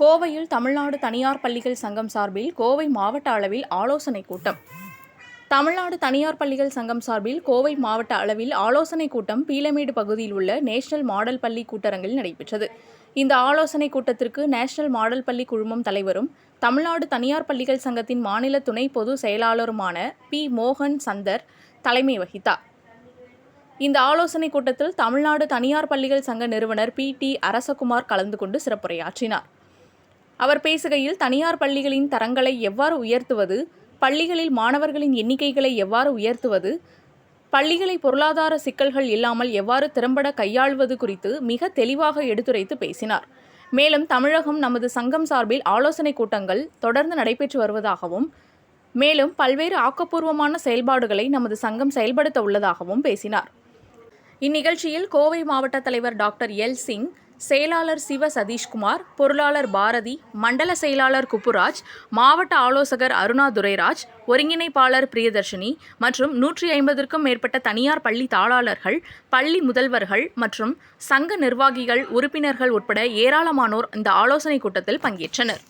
கோவையில் தமிழ்நாடு தனியார் பள்ளிகள் சங்கம் சார்பில் கோவை மாவட்ட அளவில் ஆலோசனைக் கூட்டம். தமிழ்நாடு தனியார் பள்ளிகள் சங்கம் சார்பில் கோவை மாவட்ட அளவில் ஆலோசனைக் கூட்டம் பீலமேடு பகுதியில் உள்ள நேஷனல் மாடல் பள்ளி கூட்டரங்கில் நடைபெற்றது. இந்த ஆலோசனைக் கூட்டத்திற்கு நேஷனல் மாடல் பள்ளி குழுமம் தலைவரும் தமிழ்நாடு தனியார் பள்ளிகள் சங்கத்தின் மாநில துணை பொது செயலாளருமான பி. மோகன் சந்தர் தலைமை வகித்தார். இந்த ஆலோசனைக் கூட்டத்தில் தமிழ்நாடு தனியார் பள்ளிகள் சங்க நிறுவனர் பி. டி. அரசகுமார் கலந்து கொண்டு சிறப்புரையாற்றினார். அவர் பேசுகையில் தனியார் பள்ளிகளின் தரங்களை எவ்வாறு உயர்த்துவது பள்ளிகளில் மாணவர்களின் எண்ணிக்கைகளை எவ்வாறு உயர்த்துவது பள்ளிகளை பொருளாதார சிக்கல்கள் இல்லாமல் எவ்வாறு திறம்பட கையாள்வது குறித்து மிக தெளிவாக எடுத்துரைத்து பேசினார். மேலும் தமிழகம் நமது சங்கம் சார்பில் ஆலோசனைக் கூட்டங்கள் தொடர்ந்து நடைபெற்று வருவதாகவும் மேலும் பல்வேறு ஆக்கப்பூர்வமான செயல்பாடுகளை நமது சங்கம் செயல்படுத்த உள்ளதாகவும் பேசினார். இந்நிகழ்ச்சியில் கோவை மாவட்ட தலைவர் டாக்டர் எல் சிங் செயலாளர் சிவ சதீஷ்குமார் பொருளாளர் பாரதி மண்டல செயலாளர் குப்புராஜ் மாவட்ட ஆலோசகர் அருணா துரைராஜ் ஒருங்கிணைப்பாளர் பிரியதர்ஷினி மற்றும் நூற்றி ஐம்பதற்கும் மேற்பட்ட தனியார் பள்ளி தாளாளர்கள் பள்ளி முதல்வர்கள் மற்றும் சங்க நிர்வாகிகள் உறுப்பினர்கள் உட்பட ஏராளமானோர் இந்த ஆலோசனைக் கூட்டத்தில் பங்கேற்றனர்.